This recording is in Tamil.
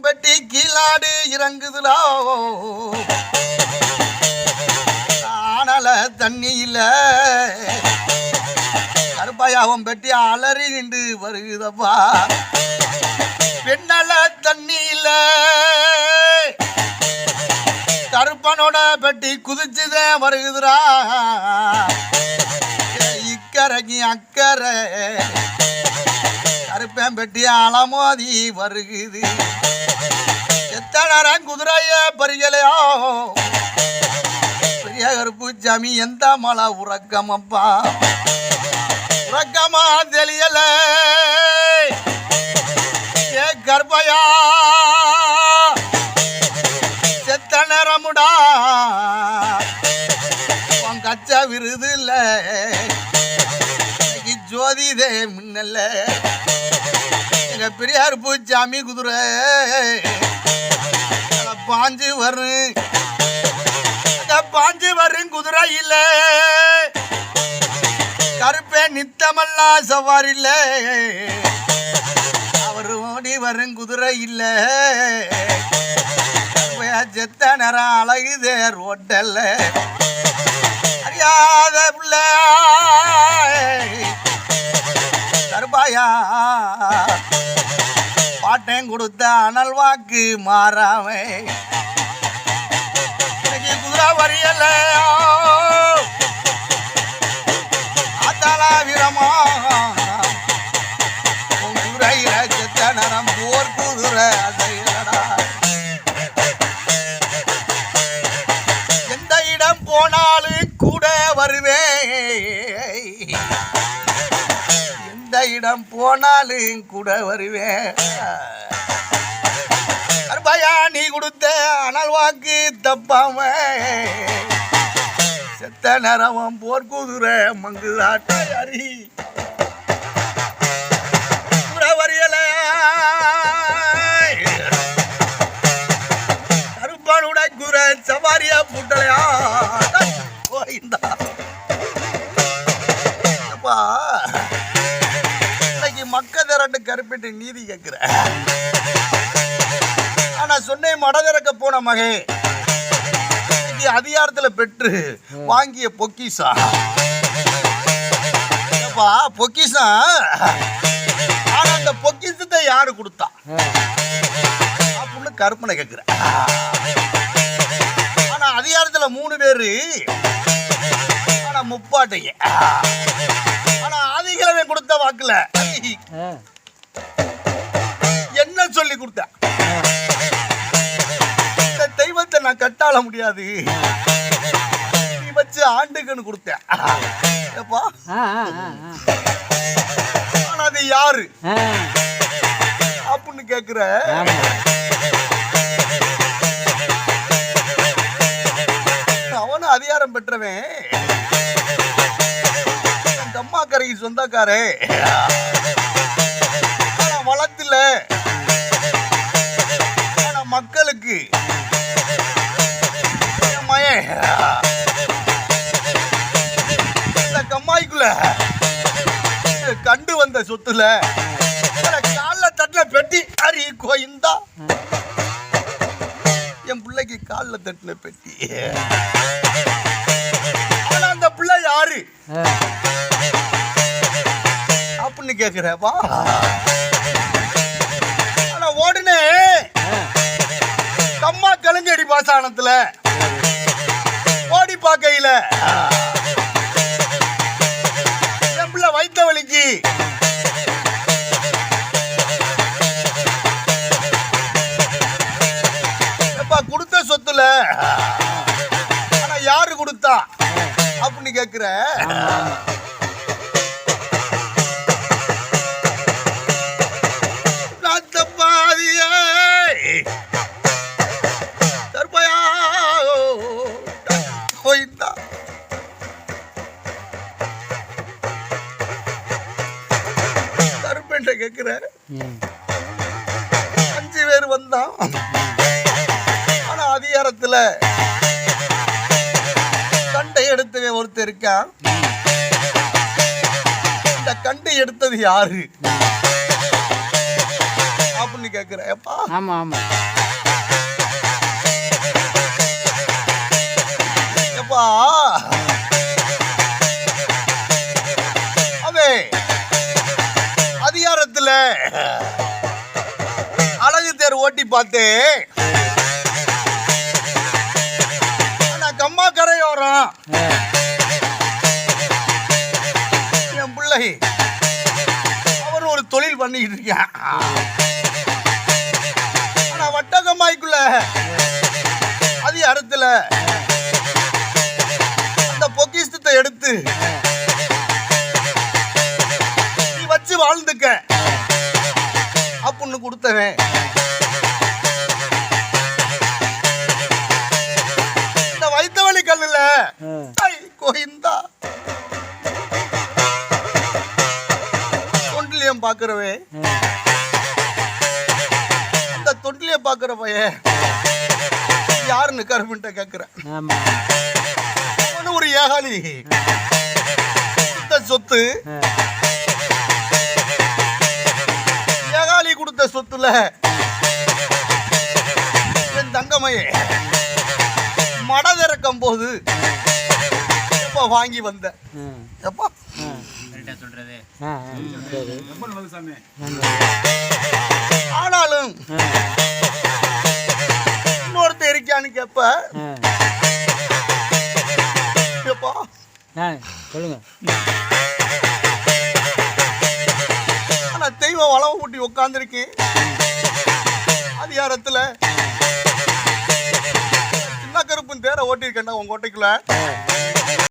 பெட்டி கீழாடு இறங்குதுலோ. ஆனல தண்ணியில். கருப்பாயாவும் பெட்டி அலறி நின்று வருகுதப்பா பெண்ணல தண்ணியில். கருப்பனோட பெட்டி குதிச்சுதே வருகுதுரா இக்கரைக்கு அக்கறை கருப்பேன் பெட்டி அலமோதி வருகுது. எத்தனை குதிரைய பரிகலையோ பெரிய கருப்பு ஜமி எந்த மலை உறக்கமப்பா? உறக்கமா தெரியல ஏ கர்ப்பையா? செத்த நேரமுடா உன் கச்ச விருது இல்ல ஜோதிதே முன்னல்ல. எங்க பெரியார் பூச்சாமி குதிரை. பாஞ்சு வரும் பாஞ்சு வரும் குதிரை இல்ல கருப்பே நித்தமெல்லாம் சவார் இல்ல அவர் ஓடி வரும் குதிரை இல்ல செத்த நேரம் அழகுதே ரோட்டல்ல. அறியாத பிள்ளை. கருப்பாயா. பாட்டேன் கொடுத்த அனல் வாக்கு மாறாமே. இன்னைக்கு குதிரை வரியல இடம் போனாலும் கூட வருவேன். அருபாயா நீ கொடுத்த அனல் வாக்கு தப்பாம. செத்த நேரம் போர்க்குதிரை மங்குதாட்ட அரி. சவாரியா புட்டலையா கருப்பிட்டு நீதி கேட்கிற. ஆனா சொன்னேன் மடதிறக்க போன மகே. அதிகாரத்துல பெற்று வாங்கிய பொக்கிசா அப்பா பொக்கிசா ஆனா அந்த பொக்கிசத்தை யாரு கொடுத்தா? அப்படின்னு கற்பனை கேட்கிற. ஆனா அதிகாரத்துல மூணு பேரு. ஆனா முப்பாட்டைய. ஆனா ஆதிகிழமை கொடுத்த வாக்குல. சொல்லி கொடுத்த இந்த தெய்வத்தை நான் கட்டாள முடியாது. நீ வச்சு ஆண்டுக்குன்னு கொடுத்த ஏப்பா ஆனா அது யாரு? அப்படின்னு கேக்குற. அவனும் அதிகாரம் பெற்றவன். அம்மா கரைக்கு சொந்தக்காரே வந்த சொத்துல கால தட்டுல பெட்டி அரி கோயிந்தா. என் பிள்ளைக்கு காலில் தட்டின பெட்டி. ஆனா அந்த பிள்ளை யாரு? அப்படின்னு கேக்குறப்பா ஆனா ஓடுனே. கம்மா கலங்கடி பாசானத்துல ஓடி பார்க்கையில. சொத்துல. ஆனா யாரு கொடுத்தா? அப்படின்னு கேக்குற. கேக்குற. அஞ்சு பேர் வந்தான். அதிகாரத்துல கண்டை எடுத்தவன் ஒருத்தர் இருக்கான். இந்த கண்டை எடுத்தது யாரு? அப்படின்னு எப்பா? ஆமா ஆமா. எப்பா? அவே அதிகாரத்துல அழகு தேர் ஓட்டி பார்த்தேன். ஆ, என் பிள்ளை அவர் ஒரு தொழில் பண்ணிக்கிட்டு இருக்கான். ஆனா வட்டகம்மாய்க்குள்ள அதிகாரத்துல அந்த பொக்கிஷத்தை எடுத்து நீ வச்சு வாழ்ந்துக்க. அப்படின்னு கொடுத்தவன். பாக்குறவே. ஆ. அந்த தொண்டிலியம் பாக்குற பையன். யாருன்னு கருமின்ட்ட கேக்குறேன். ஒரு ஏகாலி. சொத்து. ஏகாலி கொடுத்த சொத்துல என் தங்கமையே மட திறக்கும் போது எப்ப வாங்கி வந்த? ஆ. எப்பா? ஆமா. ஆனாலும். இன்னொருத்தர் இருக்கான்னு கேப்ப. ஆ, சொல்லுங்க. தெய்வம் வளவு கூட்டி உட்காந்துருக்கேன் அதிகாரத்துல. சின்ன கருப்பும் தேர ஓட்டியிருக்கேன்டா உன் கோட்டைக்குள்ள. ஆ.